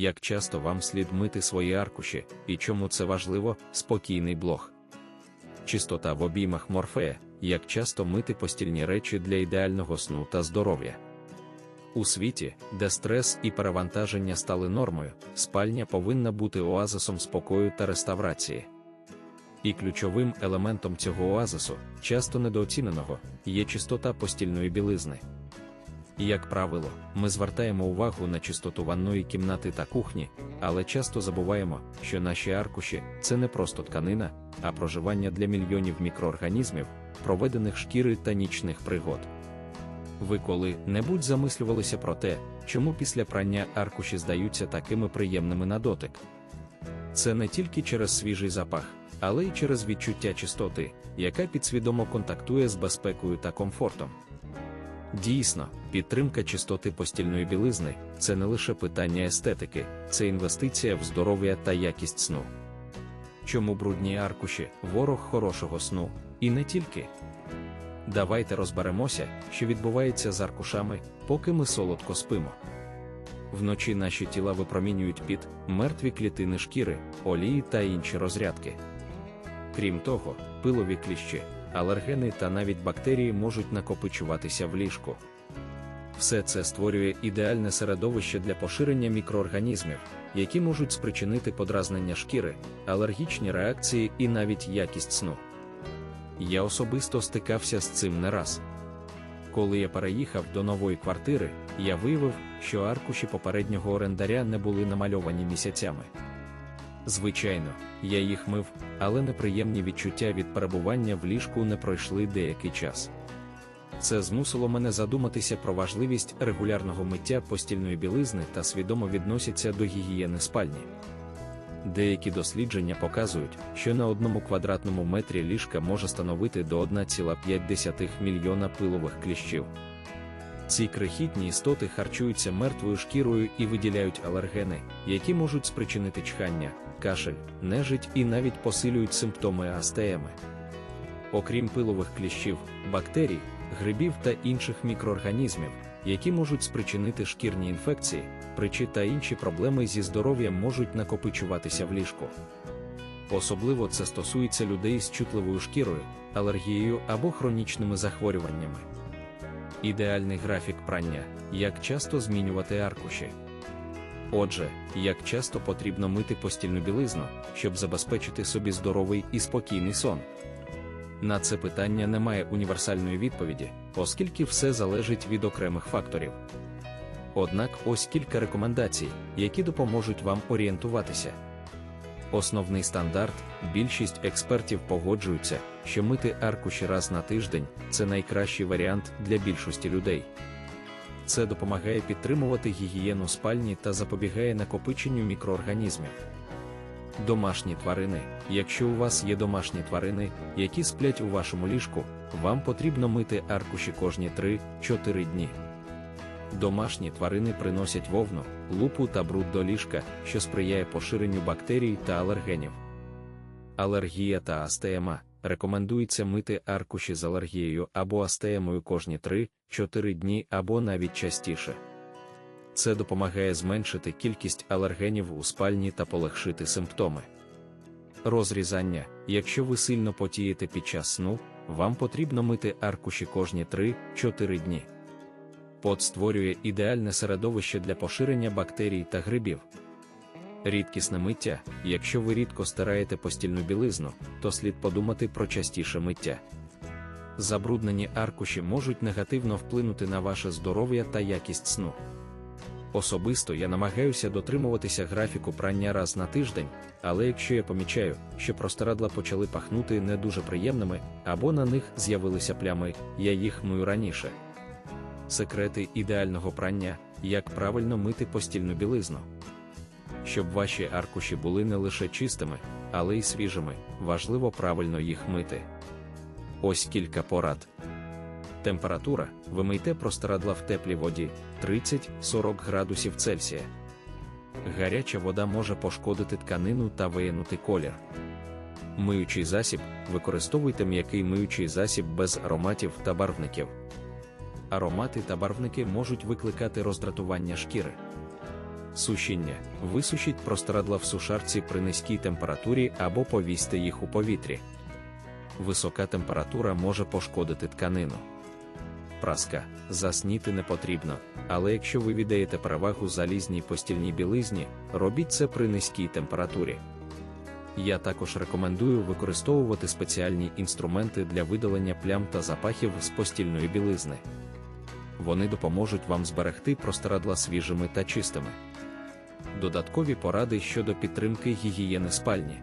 як часто вам слід мити свої аркуші і чому це важливо, спокійний блог. Чистота в обіймах морфея, як часто мити постільні речі для ідеального сну та здоров'я. У світі, де стрес і перевантаження стали нормою, спальня повинна бути оазисом спокою та реставрації. І ключовим елементом цього оазису, часто недооціненого, є чистота постільної білизни. Як правило, ми звертаємо увагу на чистоту ванної кімнати та кухні, але часто забуваємо, що наші аркуші це не просто тканина, а проживання для мільйонів мікроорганізмів, проведених шкіри та нічних пригод. Ви коли-небудь замислювалися про те, чому після прання аркуші здаються такими приємними на дотик. Це не тільки через свіжий запах, але й через відчуття чистоти, яка підсвідомо контактує з безпекою та комфортом. Дійсно, підтримка чистоти постільної білизни це не лише питання естетики, це інвестиція в здоров'я та якість сну. Чому брудні аркуші ворог хорошого сну, і не тільки. Давайте розберемося, що відбувається з аркушами, поки ми солодко спимо. Вночі наші тіла випромінюють під мертві клітини шкіри, олії та інші розрядки. Крім того, пилові кліщі, алергени та навіть бактерії можуть накопичуватися в ліжку. Все це створює ідеальне середовище для поширення мікроорганізмів, які можуть спричинити подразнення шкіри, алергічні реакції і навіть якість сну. Я особисто стикався з цим не раз. Коли я переїхав до нової квартири, я виявив, що аркуші попереднього орендаря не були намальовані місяцями. Звичайно, я їх мив, але неприємні відчуття від перебування в ліжку не пройшли деякий час. Це змусило мене задуматися про важливість регулярного миття постільної білизни та свідомо відносяться до гігієни спальні. Деякі дослідження показують, що на одному квадратному метрі ліжка може становити до 1,5 мільйона пилових кліщів. Ці крихітні істоти харчуються мертвою шкірою і виділяють алергени, які можуть спричинити чхання, кашель, нежить і навіть посилюють симптоми астеями. Окрім пилових кліщів, бактерій, грибів та інших мікроорганізмів, які можуть спричинити шкірні інфекції, причі та інші проблеми зі здоров'ям можуть накопичуватися в ліжку. Особливо це стосується людей з чутливою шкірою, алергією або хронічними захворюваннями. Ідеальний графік прання, як часто змінювати аркуші. Отже, як часто потрібно мити постільну білизну, щоб забезпечити собі здоровий і спокійний сон. На це питання немає універсальної відповіді, оскільки все залежить від окремих факторів. Однак ось кілька рекомендацій, які допоможуть вам орієнтуватися. Основний стандарт, більшість експертів погоджуються, що мити аркуші раз на тиждень це найкращий варіант для більшості людей. Це допомагає підтримувати гігієну спальні та запобігає накопиченню мікроорганізмів. Домашні тварини. Якщо у вас є домашні тварини, які сплять у вашому ліжку, вам потрібно мити аркуші кожні 3-4 дні. Домашні тварини приносять вовну, лупу та бруд до ліжка, що сприяє поширенню бактерій та алергенів. Алергія та астеема рекомендується мити аркуші з алергією або астеемою кожні 3-4 дні або навіть частіше. Це допомагає зменшити кількість алергенів у спальні та полегшити симптоми. Розрізання, якщо ви сильно потієте під час сну, вам потрібно мити аркуші кожні 3-4 дні. Пот створює ідеальне середовище для поширення бактерій та грибів. Рідкісне миття, якщо ви рідко стираєте постільну білизну, то слід подумати про частіше миття. Забруднені аркуші можуть негативно вплинути на ваше здоров'я та якість сну. Особисто я намагаюся дотримуватися графіку прання раз на тиждень, але якщо я помічаю, що простирадла почали пахнути не дуже приємними, або на них з'явилися плями, я їх мию раніше. Секрети ідеального прання, як правильно мити постільну білизну. Щоб ваші аркуші були не лише чистими, але й свіжими, важливо правильно їх мити. Ось кілька порад. Температура вимийте простирадла в теплій воді 30-40 градусів Цельсія. Гаряча вода може пошкодити тканину та виянути колір. Миючий засіб використовуйте м'який миючий засіб без ароматів та барвників. Аромати та барвники можуть викликати роздратування шкіри. Сушіння. Висушіть простирадла в сушарці при низькій температурі або повісьте їх у повітрі. Висока температура може пошкодити тканину. Праска. Засніти не потрібно, але якщо ви віддаєте перевагу залізній постільній білизні, робіть це при низькій температурі. Я також рекомендую використовувати спеціальні інструменти для видалення плям та запахів з постільної білизни. Вони допоможуть вам зберегти простирадла свіжими та чистими. Додаткові поради щодо підтримки гігієни спальні.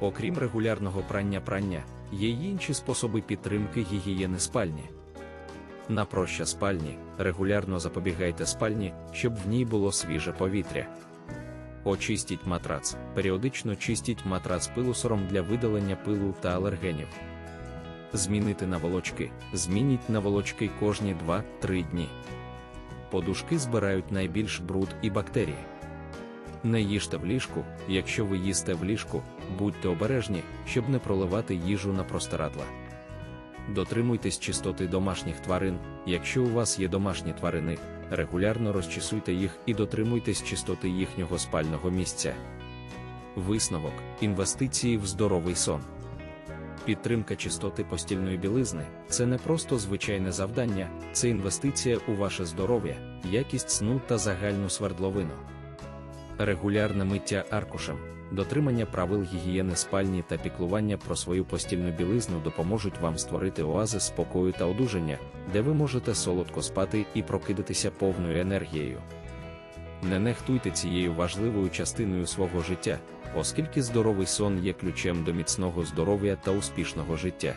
Окрім регулярного прання прання, є й інші способи підтримки гігієни спальні. На проща спальні регулярно запобігайте спальні, щоб в ній було свіже повітря. Очистіть матрац. Періодично чистіть матрац пилосором для видалення пилу та алергенів. Змінити наволочки. Змініть наволочки кожні 2-3 дні. Подушки збирають найбільш бруд і бактерії. Не їжте в ліжку, якщо ви їсте в ліжку, будьте обережні, щоб не проливати їжу на простирадла. Дотримуйтесь чистоти домашніх тварин, якщо у вас є домашні тварини, регулярно розчісуйте їх і дотримуйтесь чистоти їхнього спального місця. Висновок інвестиції в здоровий сон. Підтримка чистоти постільної білизни це не просто звичайне завдання, це інвестиція у ваше здоров'я, якість сну та загальну свердловину. Регулярне миття аркушем, дотримання правил гігієни спальні та піклування про свою постільну білизну допоможуть вам створити оази спокою та одужання, де ви можете солодко спати і прокидатися повною енергією. Не нехтуйте цією важливою частиною свого життя, оскільки здоровий сон є ключем до міцного здоров'я та успішного життя.